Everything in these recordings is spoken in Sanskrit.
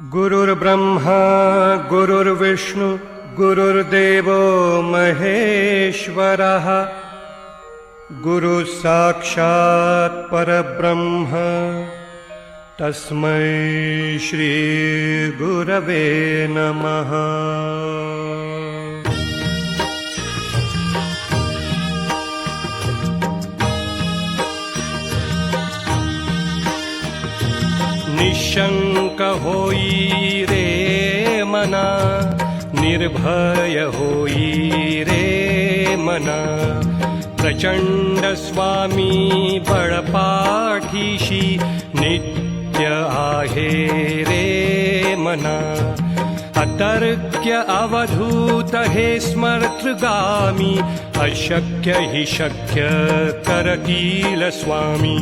गुरुर्ब्रह्मा गुरुर्विष्णु गुरुर्देवो महेश्वरः। गुरुः साक्षात् परब्रह्म। तस्मै श्रीगुरवे नमः निशङ्क होई रे मना निर्भय होई रे मना। प्रचण्ड स्वामी बळपाठीशी नित्य आहे रे मना। अतर्क्य अवधूत हे स्मर्तृगामी अशक्य हि शक्य करतील स्वामी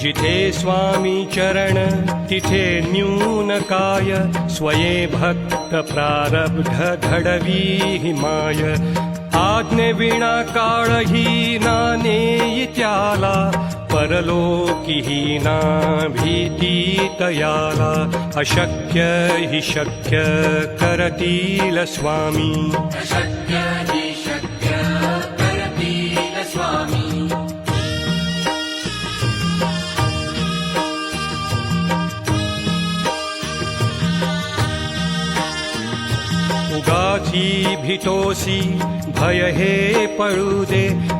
जिथे स्वामी चरण तिथे न्यून काय स्वये भक्त प्रारब्ध घडवी हिमाय आज्ञे विणा काळही नानेई त्याला परलोकिहीना भीतितयाला अशक्य हि शक्य करतील स्वामी। उदासी भितोऽसि भयहे पळुदे